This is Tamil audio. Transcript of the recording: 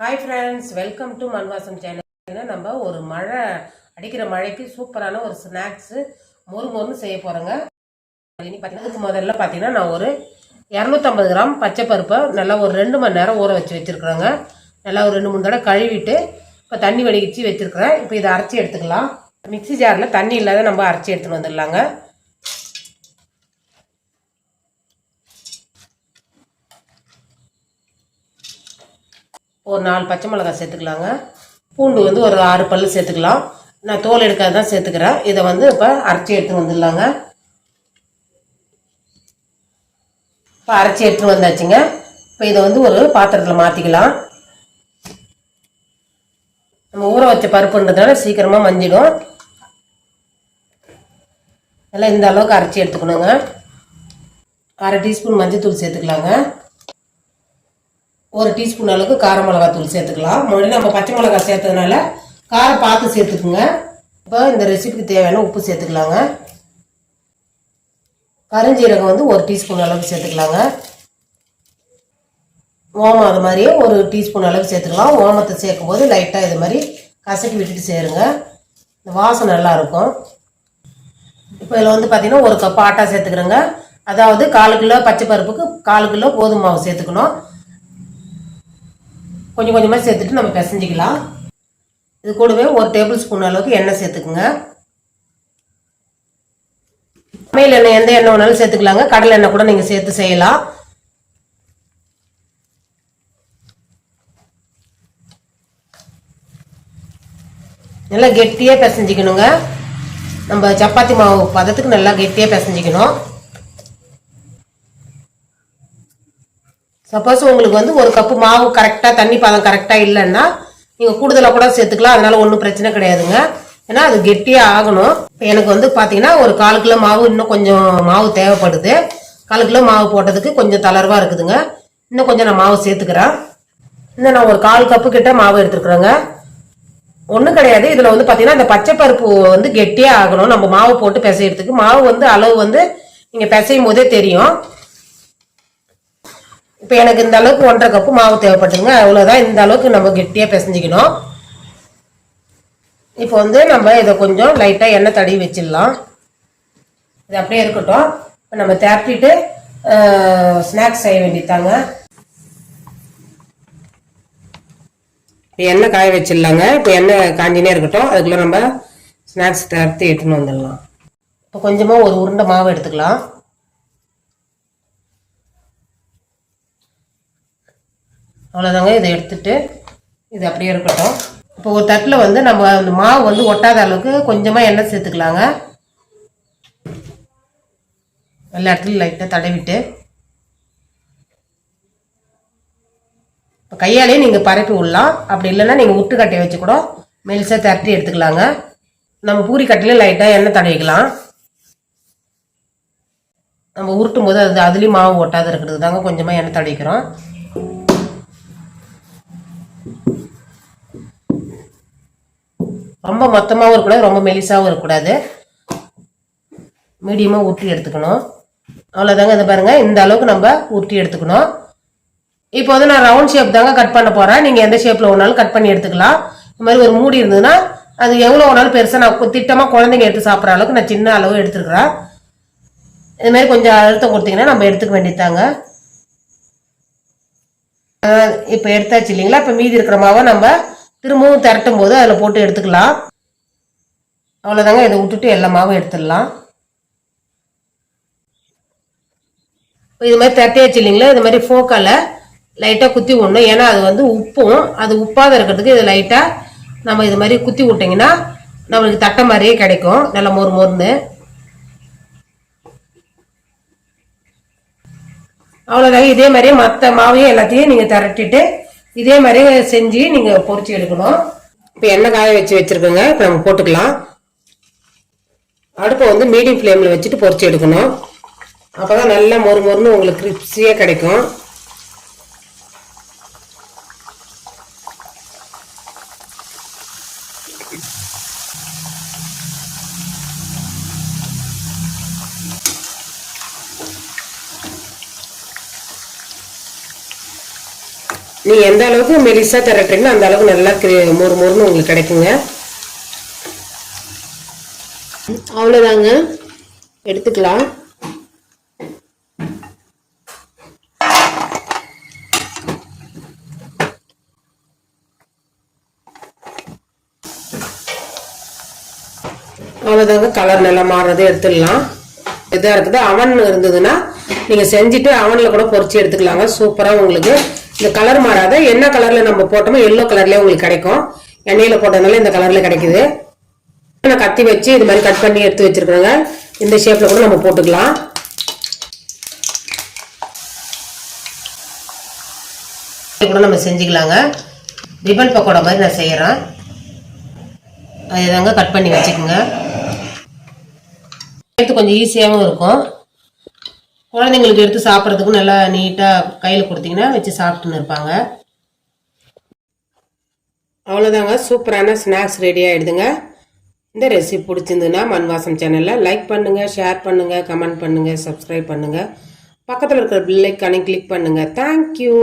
Hi friends welcome to Manvasam channel நம்ம ஒரு மழை அடிக்கிற மழைக்கு சூப்பரான ஒரு ஸ்நாக்ஸு மொறு மொறுன்னு செய்ய போகிறோங்க இனி பார்த்தீங்கன்னா முதல்ல பார்த்தீங்கன்னா நான் ஒரு இரநூத்தம்பது கிராம் பச்சை பருப்பை நல்லா ஒரு ரெண்டு மணி நேரம் ஊற வச்சு வச்சுருக்குறேங்க. நல்லா ஒரு ரெண்டு மூணு தடவை கழுவிட்டு இப்போ தண்ணி வடிகிச்சு வச்சுருக்குறேன். இப்போ இதை அரைச்சி எடுத்துக்கலாம். மிக்ஸி ஜாரில் தண்ணி இல்லாத நம்ம அரைச்சி எடுத்துகிட்டு வந்துடலாங்க. ஒரு நாலு பச்சை மிளகாய் சேர்த்துக்கலாங்க. பூண்டு வந்து ஒரு ஆறு பல் சேர்த்துக்கலாம். நான் தோல் எடுக்காத தான் சேர்த்துக்கிறேன். இதை வந்து இப்போ அரைச்சி எடுத்துன்னு வந்துடலாங்க. இப்போ அரைச்சி எடுத்துகிட்டு வந்தாச்சுங்க. இப்போ இதை வந்து ஒரு பாத்திரத்தில் மாற்றிக்கலாம் நம்ம ஊற வச்ச பருப்புன்றதுனால சீக்கிரமாக மஞ்சிடும். நல்லா இந்த அளவுக்கு அரைச்சி எடுத்துக்கணுங்க. அரை டீஸ்பூன் மஞ்சள் சேர்த்துக்கலாங்க. ஒரு டீஸ்பூன் அளவுக்கு கார மிளகாய் தூள் சேர்த்துக்கலாம். முன்னாடி நம்ம பச்சை மிளகாய் சேர்த்ததுனால காரம் பார்த்து சேர்த்துக்குங்க. இப்போ இந்த ரெசிபிக்கு தேவையான உப்பு சேர்த்துக்கலாங்க. கருஞ்சீரகம் வந்து ஒரு டீஸ்பூன் அளவுக்கு சேர்த்துக்கலாங்க. ஓமம் அது மாதிரியே ஒரு டீஸ்பூன் அளவுக்கு சேர்த்துக்கலாம். ஓமத்தை சேர்க்கும் போது லைட்டாக இது மாதிரி கசக்கி விட்டுட்டு சேருங்க. இந்த வாசம் நல்லாயிருக்கும் இப்போ இதில் வந்து பார்த்தீங்கன்னா ஒரு கப் ஆட்டா சேர்த்துக்கிறேங்க. அதாவது கால் கிலோ பச்சை பருப்புக்கு கால் கிலோ கோதுமை மாவு சேர்த்துக்கணும். கொஞ்சம் கொஞ்சமாக சேர்த்துட்டு நம்ம பிசைஞ்சிக்கலாம். இது கூடவே ஒரு டேபிள் ஸ்பூன் அளவுக்கு எண்ணெய் சேர்த்துக்குங்க. சமையல் எண்ணெய் எந்த எண்ணெய் வேணாலும் சேர்த்துக்கலாங்க. கடலை எண்ணெய் கூட நீங்கள் சேர்த்து செய்யலாம். நல்லா கெட்டியாக பிசைஞ்சிக்கணுங்க. நம்ம சப்பாத்தி மாவு பதத்துக்கு நல்லா கெட்டியாக பிசைஞ்சிக்கணும். சப்போஸ் உங்களுக்கு வந்து ஒரு கப்பு மாவு கரெக்டாக தண்ணி பதம் கரெக்டாக இல்லைன்னா நீங்கள் கூடுதலாக கூட சேர்த்துக்கலாம். அதனால் ஒன்றும் பிரச்சனை கிடையாதுங்க. ஏன்னா அது கெட்டியாக ஆகணும். இப்போ எனக்கு வந்து பார்த்தீங்கன்னா ஒரு கால் கிலோ மாவு இன்னும் கொஞ்சம் மாவு தேவைப்படுது. கால் கிலோ மாவு போட்டதுக்கு கொஞ்சம் தளர்வாக இருக்குதுங்க. இன்னும் கொஞ்சம் நான் மாவு சேர்த்துக்கிறேன். இன்னும் நான் ஒரு கால் கப்பு கிட்ட மாவு எடுத்துருக்குறேங்க. ஒன்றும் கிடையாது. இதில் வந்து பார்த்தீங்கன்னா இந்த பச்சை பருப்பு வந்து கெட்டியாக ஆகணும். நம்ம மாவு போட்டு பிசையிறதுக்கு. மாவு வந்து அளவு வந்து நீங்கள் பிசையும் போதே தெரியும். இப்போ எனக்கு இந்த அளவுக்கு ஒன்றரை கப்பு மாவு தேவைப்பட்டுங்க அவ்வளோதான் இந்த அளவுக்கு நம்ம கெட்டியாக பிசைஞ்சிக்கணும். இப்போ வந்து நம்ம இதை கொஞ்சம் லைட்டாக எண்ணெய் தடவி வச்சிடலாம். இது அப்படியே இருக்கட்டும். இப்போ நம்ம தேப்பிட்டு ஸ்நாக்ஸ் செய்ய வேண்டியதாங்க இப்போ எண்ணெய் காய வச்சிடலாங்க. இப்போ எண்ணெய் காஞ்சினே இருக்கட்டும். அதுக்குள்ளே நம்ம ஸ்நாக்ஸ் திரட்டி எடுத்துன்னு வந்துடலாம். இப்போ கொஞ்சமாக ஒரு உருண்டை மாவு எடுத்துக்கலாம். அவ்வளோதாங்க இதை எடுத்துட்டு இது அப்படியே இருக்கட்டும். இப்போ ஒரு தட்டில் வந்து நம்ம அந்த மாவு வந்து ஒட்டாத அளவுக்கு கொஞ்சமாக எண்ணெய் சேர்த்துக்கலாங்க. எல்லா இடத்துலையும் லைட்டாக தடவிட்டு. இப்போ கையாலேயே நீங்கள் பரப்பி விடலாம். அப்படி இல்லைன்னா நீங்கள் உட்டு கட்டையை வச்சு கூட மெலிசாக திரட்டி எடுத்துக்கலாங்க. நம்ம பூரி கட்டையில லைட்டாக எண்ணெய் தடவிக்கலாம். நம்ம உருட்டும் போது அது அதுலேயும் மாவு ஒட்டாத இருக்கிறது தாங்க கொஞ்சமாக எண்ணெய் தடவிக்கிறோம். ரொம்ப மொத்தமாகவும் இருக்கக்கூடாது ரொம்ப மெலிசாகவும் இருக்கக்கூடாது. மீடியமாக உருட்டி எடுத்துக்கணும். அவ்வளோதாங்க இந்த பாருங்கள் இந்த அளவுக்கு நம்ம உருட்டி எடுத்துக்கணும். இப்போ வந்து நான் ரவுண்ட் ஷேப் தாங்க கட் பண்ண போகிறேன் நீங்கள் எந்த ஷேப்பில் ஒன்றாலும் கட் பண்ணி எடுத்துக்கலாம். இந்த மாதிரி ஒரு மூடி இருந்ததுன்னா அது எவ்வளோ ஒன்றாலும் பெருசாக நான் திட்டமாக குழந்தைங்க எடுத்து சாப்பிட்ற அளவுக்கு நான் சின்ன அளவு எடுத்துருக்குறேன். இது மாதிரி கொஞ்சம் அழுத்தம் கொடுத்தீங்கன்னா நம்ம எடுத்துக்க வேண்டியதாங்க இப்போ எடுத்தாச்சு இல்லைங்களா? இப்போ மீதி இருக்கிற மாவை நம்ம திரும்பவும் திரட்டும் போது அதில் போட்டு எடுத்துக்கலாம். அவ்வளோதாங்க இதை விட்டுட்டு எல்லா மாவும் எடுத்துடலாம். இது மாதிரி திரட்டியாச்சு இல்லைங்களா? இது மாதிரி ஃபோக்கால் லைட்டாக குத்தி விடணும். ஏன்னா அது வந்து உப்பும் அது உப்பாத இருக்கிறதுக்கு இது லைட்டாக நம்ம இது மாதிரி குத்தி விட்டிங்கன்னா நம்மளுக்கு தட்டை மாதிரியே கிடைக்கும். நல்லா மொறு மொறுன்னு அவ்வளோதாங்க இதே மாதிரியே மற்ற மாவையும் எல்லாத்தையும் நீங்கள் திரட்டிட்டு இதே மாதிரி செஞ்சு நீங்கள் பொறிச்சு எடுக்கணும். இப்போ எண்ணெய் காய வச்சு வச்சுருக்கோங்க. இப்போ நம்ம போட்டுக்கலாம். அடுப்பை வந்து மீடியம் ஃப்ளேமில் வச்சுட்டு பொறிச்சு எடுக்கணும். அப்போ தான் நல்லா மொறு மொறுன்னு உங்களுக்கு கிரிப்ஸியாக கிடைக்கும். நீங்கள் எந்த அளவுக்கு மெலிசாக திரட்டுறீங்களோ அந்த அளவுக்கு நல்லா மொறு மொறுன்னு உங்களுக்கு கிடைக்குங்க. அவ்வளோதாங்க எடுத்துக்கலாம். அவ்வளோதாங்க கலர் நல்லா மாறுறது எடுத்துடலாம். இதாக இருக்குது. அவன் இருந்ததுன்னா நீங்கள் செஞ்சுட்டு அவனில் கூட பொரிச்சு எடுத்துக்கலாங்க. சூப்பராக உங்களுக்கு இந்த கலர் மாறாத என்ன கலரில் நம்ம போட்டோமோ எல்லோ கலர்லேயே உங்களுக்கு கிடைக்கும். எண்ணெயில் போட்டதுனால இந்த கலரில் கிடைக்குது. நான் கத்தி வச்சு இது மாதிரி கட் பண்ணி எடுத்து வச்சிருக்கோங்க இந்த ஷேப்பில் கூட நம்ம போட்டுக்கலாம். இது கூட நம்ம செஞ்சுக்கலாங்க. ரிபன் பக்கோடா மாதிரி நான் செய்கிறேன் அதுதாங்க கட் பண்ணி வச்சுக்கோங்க. கொஞ்சம் ஈஸியாகவும் இருக்கும். குழந்தைங்களுக்கு எடுத்து சாப்பிட்றதுக்கும் நல்லா நீட்டாக கையில் கொடுத்தீங்கன்னா வச்சு சாப்பிட்டுன்னு இருப்பாங்க. அவ்வளோதாங்க சூப்பரான ஸ்நாக்ஸ் ரெடி ஆகிடுதுங்க இந்த ரெசிபி பிடிச்சிருந்துன்னா மண்வாசம் சேனலில் லைக் பண்ணுங்கள் ஷேர் பண்ணுங்கள் கமெண்ட் பண்ணுங்கள் சப்ஸ்கிரைப் பண்ணுங்கள் பக்கத்தில் இருக்கிற பில்லைக்கானே கிளிக் பண்ணுங்கள் தேங்க்யூ